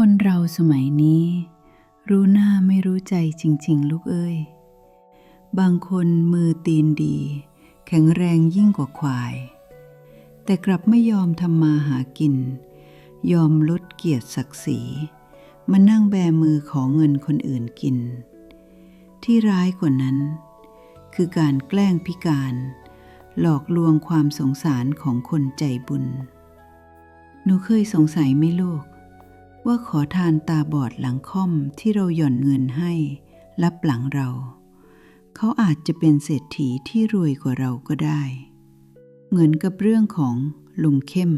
คนเราสมัยนี้ รู้หน้าไม่รู้ใจจริง ๆ ลูกเอ้ย บางคนมือตีนดี แข็งแรงยิ่งกว่าควาย แต่กลับไม่ยอมทำมาหากิน ยอมลดเกียรติศักดิ์ศรีมานั่งแบมือของเงินคนอื่นกิน ที่ร้ายกว่านั้น คือการแกล้งพิการ หลอกลวงความสงสารของคนใจบุญ หนูเคยสงสัยไหมลูก ว่าขอทานตาบอดหลังค่อมที่เราหย่อนเงินให้รับหลังเรา เขาอาจจะเป็นเศรษฐีที่รวยกว่าเราก็ได้ เหมือนกับเรื่องของลุงเข้ม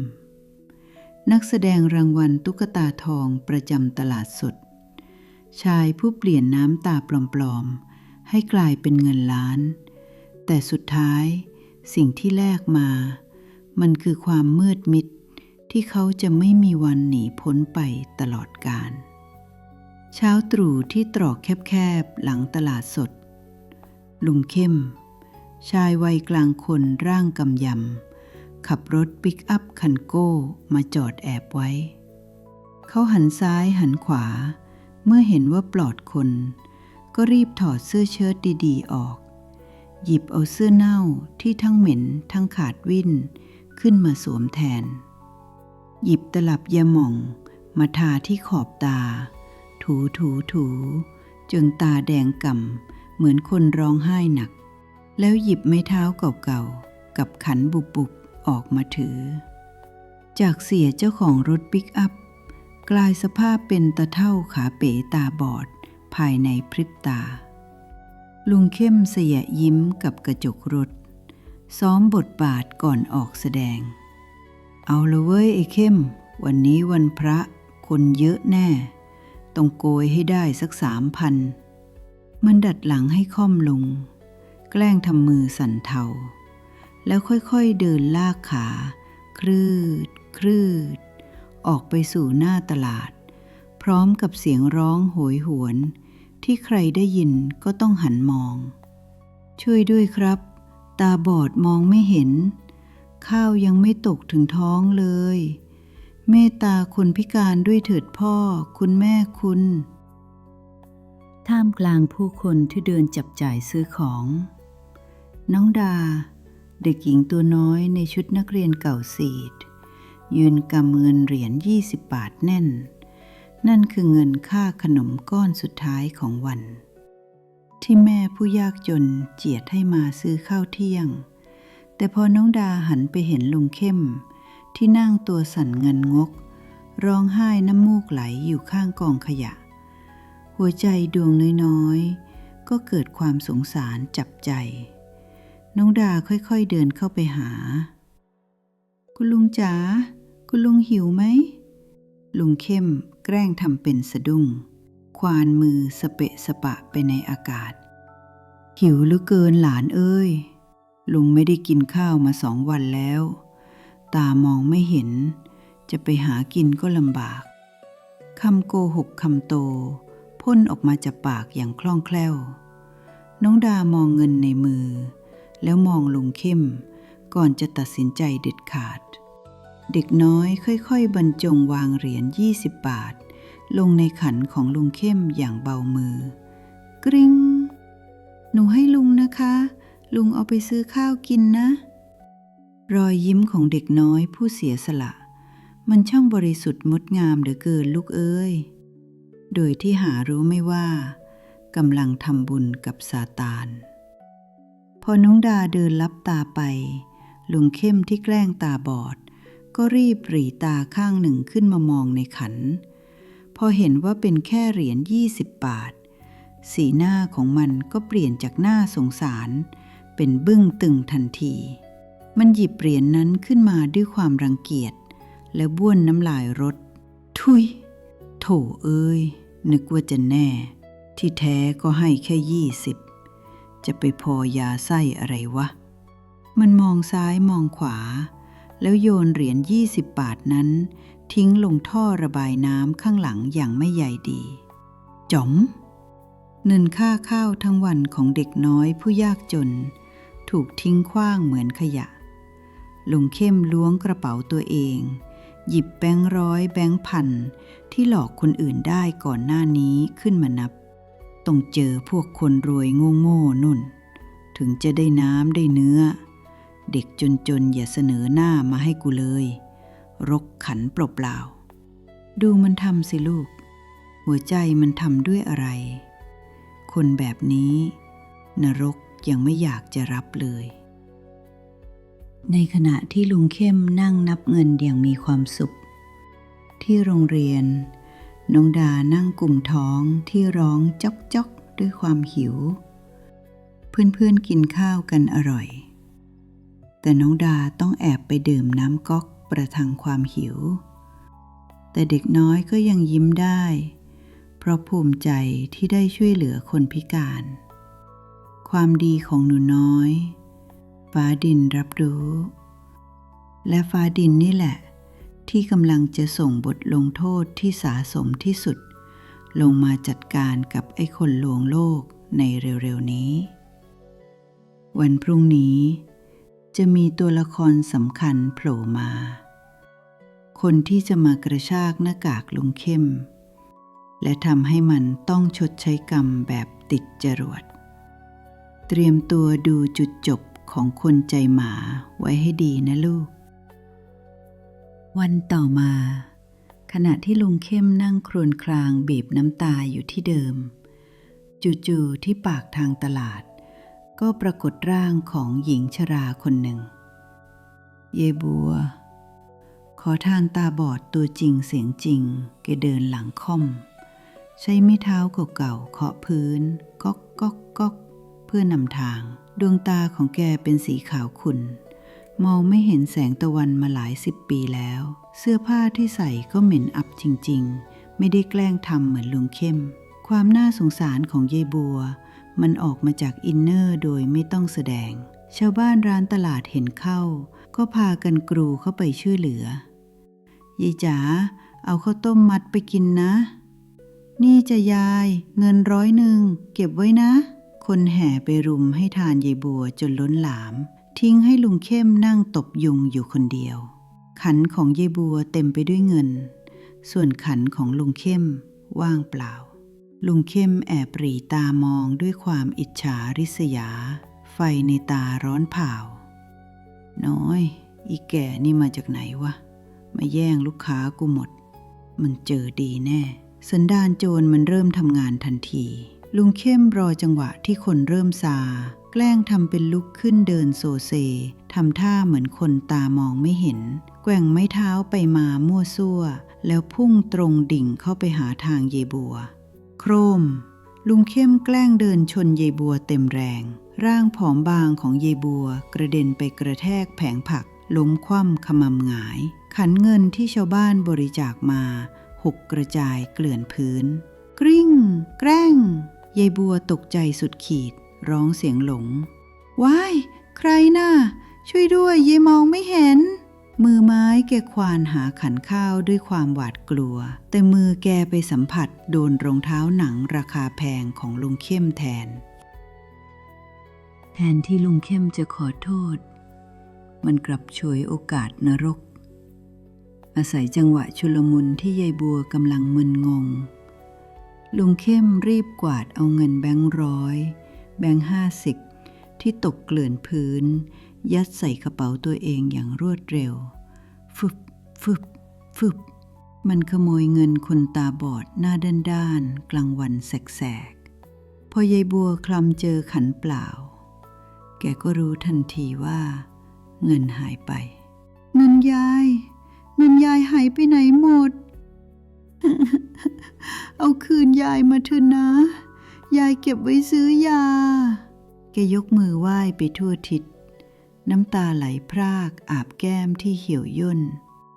นักแสดงรางวัลตุ๊กตาทองประจำตลาดสด ชายผู้เปลี่ยนน้ำตาปลอมๆ ให้กลายเป็นเงินล้าน แต่สุดท้ายสิ่งที่แลกมา มันคือความมืดมิด ที่เขาจะไม่มีวันหนีพ้นไปตลอดกาลเช้าตรู่ที่ตรอกแคบๆหลังตลาดสด ลุงเข้ม ชายวัยกลางคนร่างกำยำ ขับรถปิกอัพคันโก้มาจอดแอบไว้ เขาหันซ้ายหันขวา เมื่อเห็นว่าปลอดคน ก็รีบถอดเสื้อเชิ้ตดีๆออก หยิบเอาเสื้อเน่าที่ทั้งเหม็นทั้งขาดวิ่น ขึ้นมาสวมแทน หยิบตลับยาหม่อง มาทาที่ขอบตา ถูถูถูจนตาแดงก่ำเหมือนคนร้องไห้หนัก แล้วหยิบไม้เท้าเก่าๆ กับขันบุบบุบออกมาถือ จากเสียเจ้าของรถปิกอัพ กลายสภาพเป็นตะเท่าขาเป๋ตาบอด ภายในพริบตา ลุงเข้มเสียยิ้มกับกระจกรถ ซ้อมบทบาทก่อนออกแสดง เอาละเว้ยไอ้เข้ม วันนี้วันพระคนเยอะแน่ ต้องโกยให้ได้สักสามพัน มันดัดหลังให้ค่อมลง แกล้งทำมือสั่นเทา แล้วค่อยๆเดินลากขา คลืด คลืด ออกไปสู่หน้าตลาด พร้อมกับเสียงร้องโหยหวน ที่ใครได้ยินก็ต้องหันมอง ช่วยด้วยครับ ตาบอดมองไม่เห็น ข้าวยังไม่ตกถึงท้องเลย เมตตาคนพิการด้วยเถิดพ่อคุณแม่คุณ ท่ามกลางผู้คนที่เดินจับจ่ายซื้อของ น้องดา เด็กหญิงตัวน้อยในชุดนักเรียนเก่าสีด ยืนกำเงินเหรียญ20 บาทแน่น นั่นคือเงินค่าขนมก้อนสุดท้ายของวัน ที่แม่ผู้ยากจนเจียดให้มาซื้อข้าวเที่ยง แต่พอน้องดาหันไปเห็นลุงเข้ม ที่นั่งตัวสั่นเงินงก ร้องไห้น้ำมูกไหลอยู่ข้างกองขยะ หัวใจดวงน้อยๆ ก็เกิดความสงสารจับใจ น้องดาค่อยๆเดินเข้าไปหา คุณลุงจ๋าคุณลุงหิวไหม ลุงเข้มแกล้งทำเป็นสะดุ้ง ควานมือสเปะสปะไปในอากาศ หิวเหลือเกินหลานเอ้ย ลุงไม่ได้กินข้าวมาสองวันแล้ว ตามองไม่เห็น จะไปหากินก็ลำบากคำโกหกคำโต พ่นออกมาจากปากอย่างคล่องแคล่ว น้องดามองเงินในมือ แล้วมองลุงเข้ม ก่อนจะตัดสินใจเด็ดขาด เด็กน้อยค่อยๆ บรรจงวางเหรียญ20 บาท ลงในขันของลุงเข้มอย่างเบามือ กริง้งหนูให้ลุงนะคะ ลุงเอาไปซื้อข้าวกินนะ รอยยิ้มของเด็กน้อยผู้เสียสละ มันช่างบริสุทธิ์งดงามเหลือเกินลูกเอ้ย โดยที่หารู้ไม่ว่ากำลังทำบุญกับซาตาน พอน้องดาเดินลับตาไป ลุงเข้มที่แกล้งตาบอด ก็รีบหรีตาข้างหนึ่งขึ้นมามองในขัน พอเห็นว่าเป็นแค่เหรียญ20บาท สีหน้าของมันก็เปลี่ยนจากหน้าสงสาร เป็นบึ้งตึงทันที มันหยิบเหรียญนนั้นขึ้นมาด้วยความรังเกียจ แล้วบ้วนน้ำลายรถ ทุย โถเอ้ย นึกว่าจะแน่ ที่แท้ก็ให้แค่ยี่สิบ จะไปพอยาไส้อะไรวะ มันมองซ้ายมองขวา แล้วโยนเหรียญยี่สิบบาทนั้น ทิ้งลงท่อระบายน้ำข้างหลังอย่างไม่ใยดีจ๋อมเงินค่าข้าวทั้งวันของเด็กน้อยผู้ยากจน ถูกทิ้งขว้างเหมือนขยะ ลุงเข้มล้วงกระเป๋าตัวเอง หยิบแบงค์ร้อยแบงค์พันที่หลอกคนอื่นได้ก่อนหน้านี้ขึ้นมานับ ต้องเจอพวกคนรวยโง่ๆนุ่น ถึงจะได้น้ำได้เนื้อ เด็กจนๆอย่าเสนอหน้ามาให้กูเลย รกขันเปล่าๆดูมันทำสิลูก หัวใจมันทำด้วยอะไร คนแบบนี้ นรก ยังไม่อยากจะรับเลย ในขณะที่ลุงเข้มนั่งนับเงินอย่างมีความสุข ที่โรงเรียน น้องดานั่งกลุ่มท้องที่ร้องจ๊อกจ๊อกด้วยความหิว เพื่อนๆกินข้าวกันอร่อย แต่น้องดาต้องแอบไปดื่มน้ำก๊อกประทังความหิว แต่เด็กน้อยก็ยังยิ้มได้ เพราะภูมิใจที่ได้ช่วยเหลือคนพิการ ความดีของหนูน้อย ฟ้าดินรับรู้ และฟ้าดินนี่แหละ ที่กำลังจะส่งบทลงโทษที่สาสมที่สุด ลงมาจัดการกับไอ้คนลวงโลกในเร็วๆนี้ วันพรุ่งนี้ จะมีตัวละครสำคัญโผล่มา คนที่จะมากระชากหน้ากากลุงเข้ม และทำให้มันต้องชดใช้กรรมแบบติดจรวด เตรียมตัวดูจุดจบของคนใจหมาไว้ให้ดีนะลูก วันต่อมา ขณะที่ลุงเข้มนั่งครวญครางบีบน้ำตาอยู่ที่เดิม จู่ๆที่ปากทางตลาด ก็ปรากฏร่างของหญิงชราคนหนึ่ง เยบัว ขอทานตาบอดตัวจริงเสียงจริงแกเดินหลังค่อม ใช้ไม้เท้าเก่าๆเคาะพื้น ก๊อกก๊อกก๊อก เพื่อนำทาง ดวงตาของแกเป็นสีขาวขุ่นมองไม่เห็นแสงตะวันมาหลายสิบปีแล้ว เสื้อผ้าที่ใส่ก็เหม็นอับจริง ๆ ไม่ได้แกล้งทำเหมือนลุงเข้ม ความน่าสงสารของยายบัว มันออกมาจากอินเนอร์โดยไม่ต้องแสดง ชาวบ้านร้านตลาดเห็นเข้า ก็พากันกรูเข้าไปช่วยเหลือยายจ๋าเอาข้าวต้มมัดไปกินนะ นี่จะยาย เงินร้อยหนึ่งเก็บไว้นะ คนแห่ไปรุมให้ทานยายบัวจนล้นหลาม ทิ้งให้ลุงเข้มนั่งตบยุงอยู่คนเดียว ขันของยายบัวเต็มไปด้วยเงิน ส่วนขันของลุงเข้มว่างเปล่า ลุงเข้มแอบปรีตามองด้วยความอิจฉาริษยา ไฟในตาร้อนเผาน้อย อีแก่นี่มาจากไหนวะ มาแย่งลูกค้ากูหมด มันเจอดีแน่ สันดานโจรมันเริ่มทำงานทันที ลุงเข้มรอจังหวะที่คนเริ่มซา แกล้งทำเป็นลุกขึ้นเดินโซเซทำท่าเหมือนคนตามองไม่เห็น แกว่งไม้เท้าไปมามั่วซั่ว แล้วพุ่งตรงดิ่งเข้าไปหาทางเยบัว โครม ลุงเข้มแกล้งเดินชนเยบัวเต็มแรง ร่างผอมบางของเยบัวกระเด็นไปกระแทกแผงผักล้มคว่ำขมำหงาย ขันเงินที่ชาวบ้านบริจาคมา หกกระจายเกลื่อนพื้น กริ้ง แกล้ง ยายบัวตกใจสุดขีด ร้องเสียงหลง ว้าย ใครน่ะ ช่วยด้วยยายมองไม่เห็น มือไม้แกควานหาขันข้าวด้วยความหวาดกลัว แต่มือแกไปสัมผัสโดนรองเท้าหนังราคาแพงของลุงเข้มแทน แทนที่ลุงเข้มจะขอโทษ มันกลับฉวยโอกาสนรกอาศัยจังหวะชุลมุนที่ยายบัวกำลังมึนงง ลุงเข้มรีบกวาดเอาเงินแบงค์ร้อยแบงค์ห้าสิบที่ตกเกลื่อนพื้น ยัดใส่กระเป๋าตัวเองอย่างรวดเร็ว ฟึบฟึบฟึบมันขโมยเงินคนตาบอดหน้าด้านๆกลางวันแสกๆ พอยายบัวคลำเจอขันเปล่า แกก็รู้ทันทีว่า เงินหายไป เงินยาย เงินยายหายไปไหนหมด เอาคืนยายมาเถอะนะ ยายเก็บไว้ซื้อยา แกยกมือไหว้ไปทั่วทิศ น้ำตาไหลพรากอาบแก้มที่เหี่ยวย่น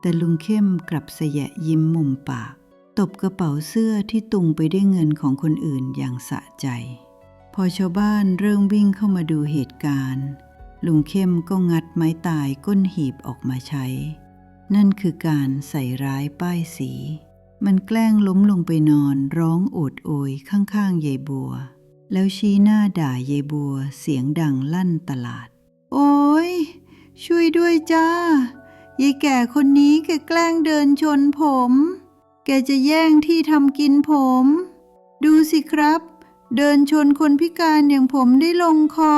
แต่ลุงเข้มกลับเสยะยิ้มมุมปาก ตบกระเป๋าเสื้อที่ตุงไปได้วยเงินของคนอื่นอย่างสะใจ พอชาวบ้านเริ่มวิ่งเข้ามาดูเหตุการณ์ ลุงเข้มก็งัดไม้ตายก้นหีบออกมาใช้ นั่นคือการใส่ร้ายป้ายสี มันแกล้งล้มลงไปนอนร้องโอดโอยข้างๆยายบัว แล้วชี้หน้าด่ายายบัวเสียงดังลั่นตลาด โอ้ยช่วยด้วยจ้ายายแก่คนนี้แกแกล้งเดินชนผม แกจะแย่งที่ทำกินผม ดูสิครับ เดินชนคนพิการอย่างผมได้ลงคอ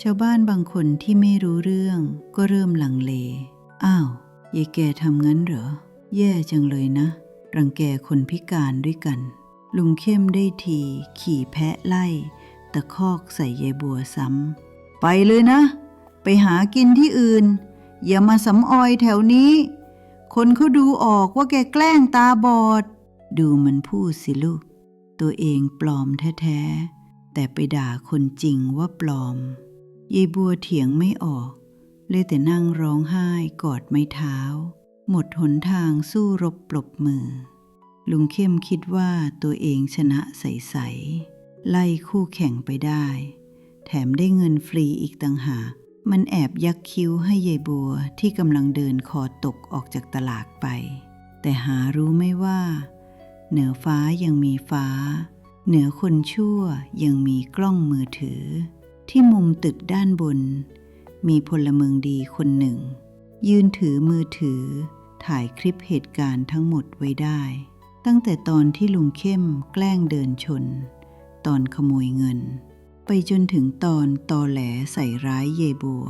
ชาวบ้านบางคนที่ไม่รู้เรื่องก็เริ่มลังเล อ้าวยายแกทำงั้นเหรอ แย่จังเลยนะ รังแกคนพิการด้วยกัน ลุงเข้มได้ที ขี่แพะไล่ ตะคอกใส่ยายบัวซ้ำ ไปเลยนะ ไปหากินที่อื่น อย่ามาสำออยแถวนี้ คนเขาดูออกว่าแกแกล้งตาบอด ดูมันพูดสิลูก ตัวเองปลอมแท้ๆ แต่ไปด่าคนจริงว่าปลอมยายบัวเถียงไม่ออก เลยแต่นั่งร้องไห้กอดไม้เท้า หมดหนทางสู้รบปลบมือ ลุงเข้มคิดว่าตัวเองชนะใสๆไล่คู่แข่งไปได้ แถมได้เงินฟรีอีกต่างหาก มันแอบยักคิ้วให้ยายบัวที่กำลังเดินคอตกออกจากตลาดไป แต่หารู้ไม่ว่า เหนือฟ้ายังมีฟ้า เหนือคนชั่วยังมีกล้องมือถือ ที่มุมตึกด้านบน มีพลเมืองดีคนหนึ่ง ยืนถือมือถือ ถ่ายคลิปเหตุการณ์ทั้งหมดไว้ได้ ตั้งแต่ตอนที่ลุงเข้มแกล้งเดินชน ตอนขโมยเงิน ไปจนถึงตอนตอแหลใส่ร้ายเยบัว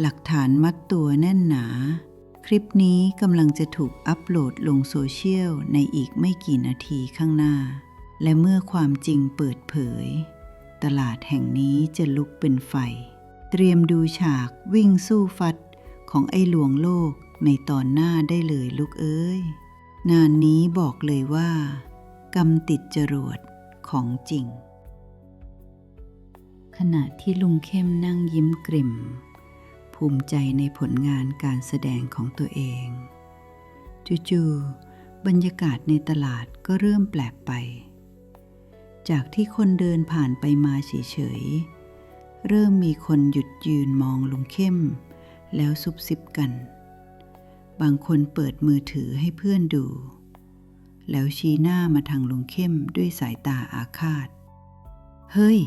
หลักฐานมัดตัวแน่นหนา คลิปนี้กำลังจะถูกอัปโหลดลงโซเชียลในอีกไม่กี่นาทีข้างหน้า และเมื่อความจริงเปิดเผย ตลาดแห่งนี้จะลุกเป็นไฟ เตรียมดูฉากวิ่งสู้ฟัด ของไอ้หลวงโลกในตอนหน้าได้เลยลูกเอ้ยงานนี้บอกเลยว่ากำติดจรวดของจริง ขณะที่ลุงเข้มนั่งยิ้มกริ่ม ภูมิใจในผลงานการแสดงของตัวเองจู่ๆบรรยากาศในตลาดก็เริ่มแปลกไป จากที่คนเดินผ่านไปมาเฉยๆเริ่มมีคนหยุดยืนมองลุงเข้ม แล้วซุบซิบกัน บางคนเปิดมือถือให้เพื่อนดู แล้วชี้หน้ามาทางลุงเข้มด้วยสายตาอาฆาต เฮ้ย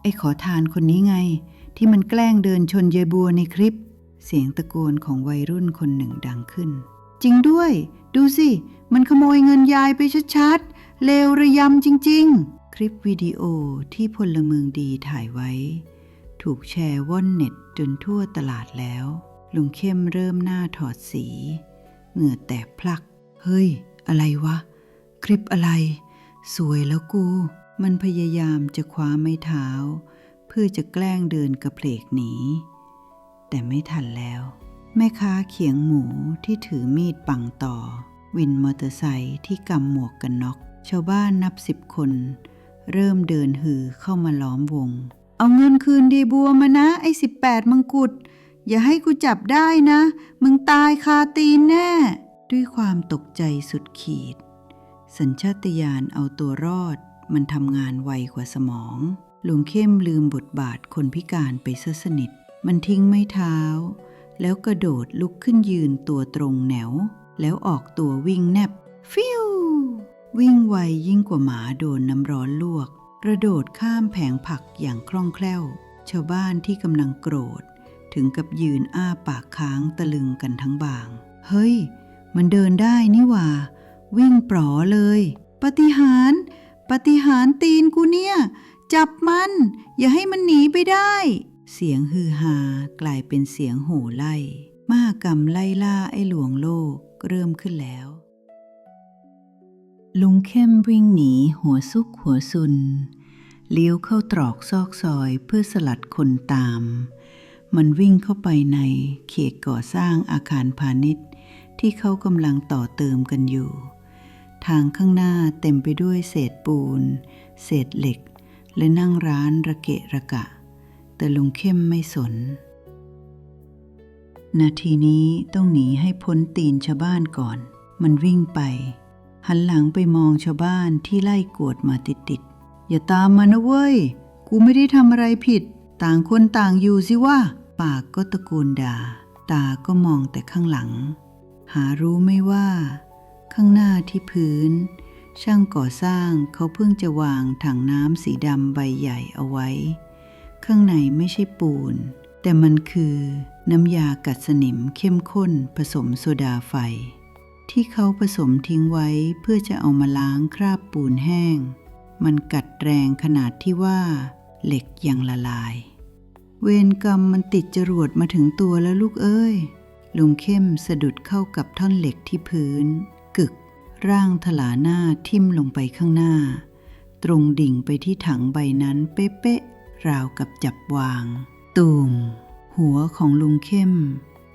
ไอ้ขอทานคนนี้ไง ที่มันแกล้งเดินชนยายบัวในคลิป เสียงตะโกนของวัยรุ่นคนหนึ่งดังขึ้น จริงด้วย ดูสิ มันขโมยเงินยายไปชัดๆเลวระยำจริง ๆ คลิปวิดีโอที่พลเมืองดีถ่ายไว้ ถูกแชร์ว่อนเน็ตจนทั่วตลาดแล้ว ลุงเข้มเริ่มหน้าถอดสี เหงื่อแตกพลัก เฮ้ย อะไรวะ คลิปอะไร สวยแล้วกู มันพยายามจะคว้าไม้เท้า เพื่อจะแกล้งเดินกระเพลกหนี แต่ไม่ทันแล้ว แม่ค้าเขียงหมูที่ถือมีดปังต่อ วินมอเตอร์ไซค์ที่กำหมวกกันน็อก ชาวบ้านนับสิบคน เริ่มเดินหือเข้ามาล้อมวง เอาเงินคืนดีบัวมานะ ไอ้สิบแปดมังกุฎอย่าให้กูจับได้นะ มึงตายคาตีนแน่ ด้วยความตกใจสุดขีด สัญชาตญาณเอาตัวรอด มันทำงานไวกว่าสมองหลุงเข้มลืมบทบาทคนพิการไปซะสนิท มันทิ้งไม้เท้า แล้วกระโดดลุกขึ้นยืนตัวตรงแนว แล้วออกตัววิ่งแนบ ฟิววิ่งไวยิ่งกว่าหมาโดนน้ำร้อนลวก กระโดดข้ามแผงผักอย่างคล่องแคล่ว ชาวบ้านที่กำลังโกรธ ถึงกับยืนอ้าปากค้างตะลึงกันทั้งบาง เฮ้ย มันเดินได้นี่ว่า วิ่งปลอเลย ปฏิหาร ปฏิหารตีนกูเนี่ย จับมัน อย่าให้มันหนีไปได้ เสียงฮือฮากลายเป็นเสียงโห่ไล่ มากรรมไล่ล่าไอ้หลวงโลกเริ่มขึ้นแล้ว ลุงเข้มวิ่งหนีหัวซุกหัวซุน เลี้ยวเข้าตรอกซอกซอยเพื่อสลัดคนตาม มันวิ่งเข้าไปในเขตก่อสร้างอาคารพาณิชย์ ที่เขากำลังต่อเติมกันอยู่ ทางข้างหน้าเต็มไปด้วยเศษปูน เศษเหล็ก และนั่งร้านระเกะระกะ แต่ลุงเข้มไม่สน นาทีนี้ต้องหนีให้พ้นตีนชาวบ้านก่อน มันวิ่งไป หันหลังไปมองชาวบ้านที่ไล่กวดมาติดๆ อย่าตามมานะเว้ย กูไม่ได้ทำอะไรผิด ต่างคนต่างอยู่สิว่า ปากก็ตะโกนด่า ตาก็มองแต่ข้างหลัง หารู้ไม่ว่า ข้างหน้าที่พื้น ช่างก่อสร้างเขาเพิ่งจะวางถังน้ำสีดำใบใหญ่เอาไว้ ข้างในไม่ใช่ปูน แต่มันคือ น้ำยากัดสนิมเข้มข้นผสมโซดาไฟ ที่เขาผสมทิ้งไว้เพื่อจะเอามาล้างคราบปูนแห้ง มันกัดแรงขนาดที่ว่า เหล็กยังละลาย เวรกรรมมันติดจรวดมาถึงตัวแล้วลูกเอ้ย ลุงเข้มสะดุดเข้ากับท่อนเหล็กที่พื้น กึก ร่างถลาหน้าทิ่มลงไปข้างหน้า ตรงดิ่งไปที่ถังใบนั้นเป๊ะๆราวกับจับวาง ตูม หัวของลุงเข้ม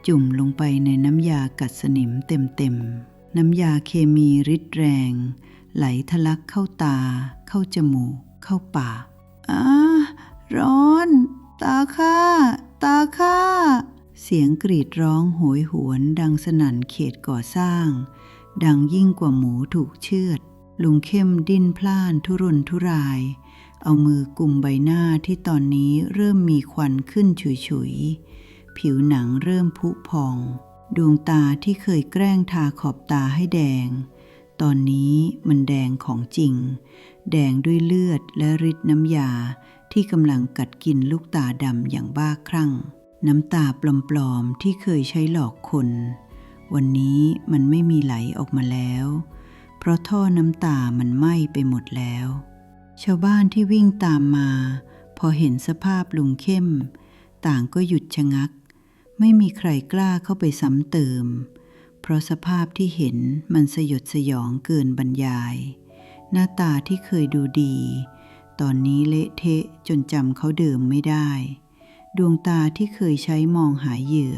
จุ่มลงไปในน้ำยากัดสนิมเต็มๆ น้ำยาเคมีริดแรง ไหลทะลักเข้าตา เข้าจมูก เข้าปาก อ้า ร้อน ตาข้า ตาข้า เสียงกรีดร้องโหยหวนดังสนั่นเขตก่อสร้าง ดังยิ่งกว่าหมูถูกเชือด ลุงเข้มดิ้นพล่านทุรนทุราย เอามือกุมใบหน้าที่ตอนนี้เริ่มมีควันขึ้นฉุยๆ ผิวหนังเริ่มพุพอง ดวงตาที่เคยแกล้งทาขอบตาให้แดง ตอนนี้มันแดงของจริง แดงด้วยเลือดและฤทธิ์น้ำยาที่กำลังกัดกินลูกตาดำอย่างบ้าคลั่ง น้ำตาปลอมๆที่เคยใช้หลอกคน วันนี้มันไม่มีไหลออกมาแล้ว เพราะท่อน้ำตามันไหม้ไปหมดแล้ว ชาวบ้านที่วิ่งตามมา พอเห็นสภาพลุงเข้ม ต่างก็หยุดชะงัก ไม่มีใครกล้าเข้าไปซ้ำเติม เพราะสภาพที่เห็นมันสยดสยองเกินบรรยาย หน้าตาที่เคยดูดี ตอนนี้เละเทะจนจำเขาเดิมไม่ได้ ดวงตาที่เคยใช้มองหาเหยื่อ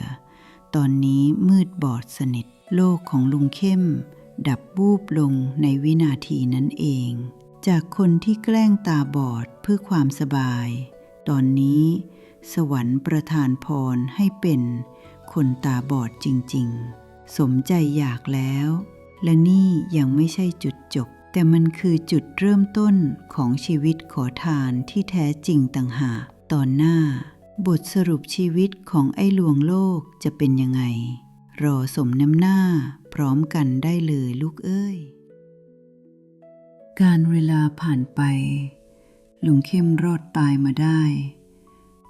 ตอนนี้มืดบอดสนิท โลกของลุงเข้ม ดับบูบลงในวินาทีนั้นเอง จากคนที่แกล้งตาบอดเพื่อความสบาย ตอนนี้ สวรรค์ประทานพรให้เป็นคนตาบอดจริง ๆ สมใจอยากแล้ว และนี่ยังไม่ใช่จุดจบ แต่มันคือจุดเริ่มต้นของชีวิตขอทานที่แท้จริงต่างหากตอนหน้า บทสรุปชีวิตของไอ้ลวงโลกจะเป็นยังไง รอสมน้ำหน้าพร้อมกันได้เลยลูกเอ้ย การเวลาผ่านไป ลุงเข้มรอดตายมาได้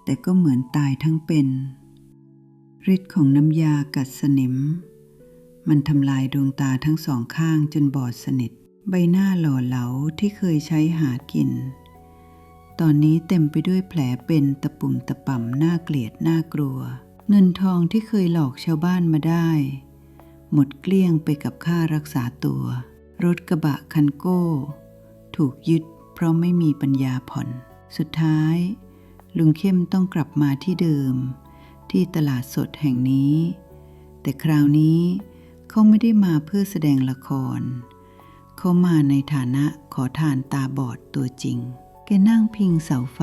แต่ก็เหมือนตายทั้งเป็นฤทธิ์ของน้ำยากัดสนิม มันทำลายดวงตาทั้งสองข้างจนบอดสนิท ใบหน้าหล่อเหลาที่เคยใช้หากิน ตอนนี้เต็มไปด้วยแผลเป็นตะปุ่มตะป่ำน่าเกลียดน่ากลัว เงินทองที่เคยหลอกชาวบ้านมาได้ หมดเกลี้ยงไปกับค่ารักษาตัว รถกระบะคันโก้ ถูกยึดเพราะไม่มีปัญญาผ่อน สุดท้าย ลุงเข้มต้องกลับมาที่เดิม ที่ตลาดสดแห่งนี้ แต่คราวนี้เขาไม่ได้มาเพื่อแสดงละคร เขามาในฐานะขอทานตาบอดตัวจริง แกนั่งพิงเสาไฟ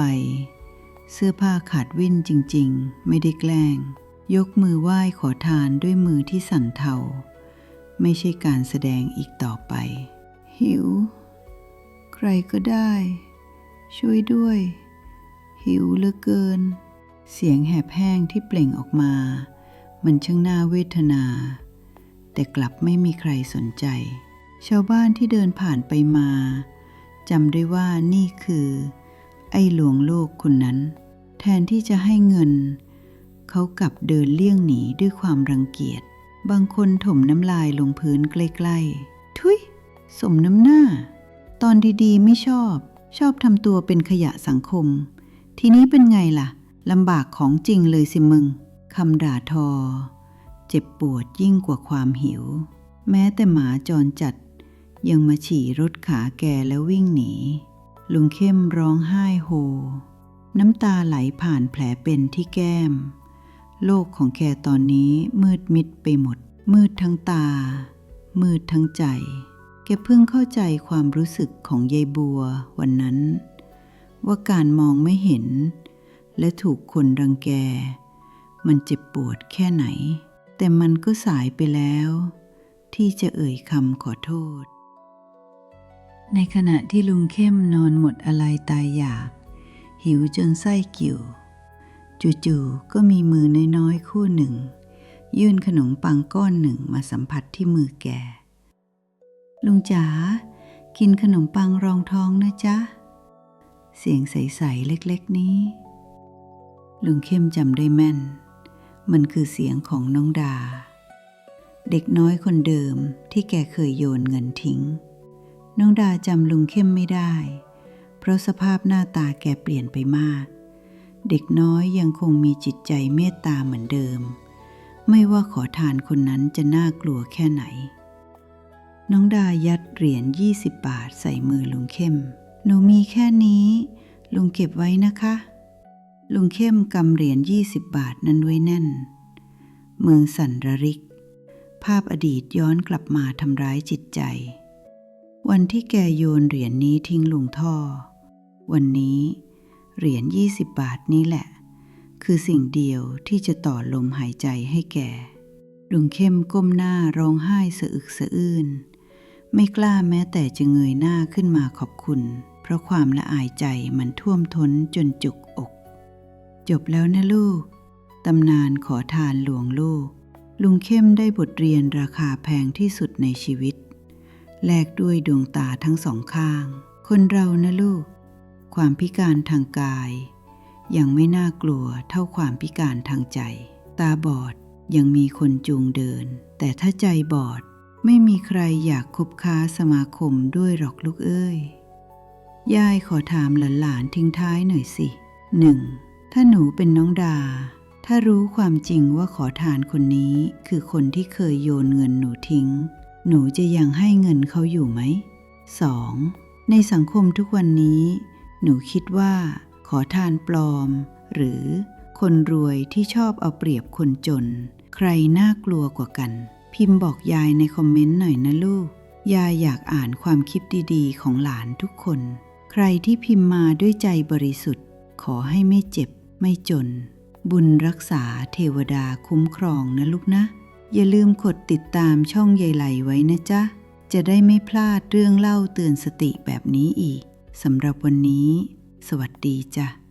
เสื้อผ้าขาดวิ่นจริง ๆ ไม่ได้แกล้ง ยกมือไหว้ขอทานด้วยมือที่สั่นเทา ไม่ใช่การแสดงอีกต่อไป หิว ใครก็ได้ ช่วยด้วย หิวเหลือเกิน เสียงแหบแห้งที่เปล่งออกมา มันช่างน่าเวทนา แต่กลับไม่มีใครสนใจ ชาวบ้านที่เดินผ่านไปมาจำได้ว่านี่คือ ไอ้หลวงโลกคนนั้น แทนที่จะให้เงิน เขากลับเดินเลี่ยงหนีด้วยความรังเกียจ บางคนถมน้ำลายลงพื้นใกล้ๆ ทุยสมน้ำหน้า ตอนดีๆไม่ชอบ ชอบทำตัวเป็นขยะสังคม ทีนี้เป็นไงล่ะลำบากของจริงเลยสิมึงคำด่าทอ เจ็บปวดยิ่งกว่าความหิว แม้แต่หมาจรจัด ยังมาฉี่รถขาแกแล้ววิ่งหนี ลุงเข้มร้องไห้โฮ น้ำตาไหลผ่านแผลเป็นที่แก้ม โลกของแกตอนนี้มืดมิดไปหมด มืดทั้งตา มืดทั้งใจ แกเพิ่งเข้าใจความรู้สึกของยายบัววันนั้น ว่าการมองไม่เห็น และถูกคนรังแก มันเจ็บปวดแค่ไหน แต่มันก็สายไปแล้ว ที่จะเอ่ยคำขอโทษ ในขณะที่ลุงเข้มนอนหมดอะไรตายอยาก หิวจนไส้กิ่ว จู่ๆก็มีมือน้อยๆคู่หนึ่ง ยื่นขนมปังก้อนหนึ่งมาสัมผัสที่มือแกลุงจ๋ากินขนมปังรองท้องนะจ๊ะ เสียงใส ๆ เล็กๆ นี้ ลุงเข้มจำได้แม่น มันคือเสียงของน้องดา เด็กน้อยคนเดิมที่แกเคยโยนเงินทิ้ง น้องดาจำลุงเข้มไม่ได้ เพราะสภาพหน้าตาแกเปลี่ยนไปมาก เด็กน้อยยังคงมีจิตใจเมตตาเหมือนเดิม ไม่ว่าขอทานคนนั้นจะน่ากลัวแค่ไหน น้องดายัดเหรียญ20 บาทใส่มือลุงเข้ม หนูมีแค่นี้ ลุงเก็บไว้นะคะ ลุงเข้มกำเหรียญ20บบาทนั้นไว้แน่น เมืองสันระริก ภาพอดีตย้อนกลับมาทำร้ายจิตใจ วันที่แกโยนเหรียญนนี้ทิ้งลุงท่อ วันนี้ เหรียญ20บาทนี้แหละ คือสิ่งเดียวที่จะต่อลมหายใจให้แกลุงเข้มก้มหน้าร้องไห้สะอึกสะอื้นไม่กล้าแม้แต่จะเงยหน้าขึ้นมาขอบคุณ เพราะความละอายใจมันท่วมท้นจนจุกอก จบแล้วนะลูก ตำนานขอทานหลวงลูก ลุงเข้มได้บทเรียนราคาแพงที่สุดในชีวิต แลกด้วยดวงตาทั้งสองข้าง คนเรานะลูก ความพิการทางกาย ยังไม่น่ากลัวเท่าความพิการทางใจ ตาบอดยังมีคนจูงเดิน แต่ถ้าใจบอดไม่มีใครอยากคบค้าสมาคมด้วยหรอกลูกเอ้ย ยายขอถามหลานๆทิ้งท้ายหน่อยสิหนึ่งถ้าหนูเป็นน้องดา ถ้ารู้ความจริงว่าขอทานคนนี้คือคนที่เคยโยนเงินหนูทิ้ง หนูจะยังให้เงินเขาอยู่ไหม 2. ในสังคมทุกวันนี้ หนูคิดว่า ขอทานปลอม หรือคนรวยที่ชอบเอาเปรียบคนจน ใครน่ากลัวกว่ากัน พิมพ์บอกยายในคอมเมนต์หน่อยนะลูก ยายอยากอ่านความคิดดีๆ ของหลานทุกคน ใครที่พิมพ์มาด้วยใจบริสุทธิ์ ขอให้ไม่เจ็บไม่จน บุญรักษาเทวดาคุ้มครองนะลูกนะ อย่าลืมกดติดตามช่องใยไหลไว้นะจ๊ะ จะได้ไม่พลาดเรื่องเล่าเตือนสติแบบนี้อีกสำหรับวันนี้ สวัสดีจ้ะ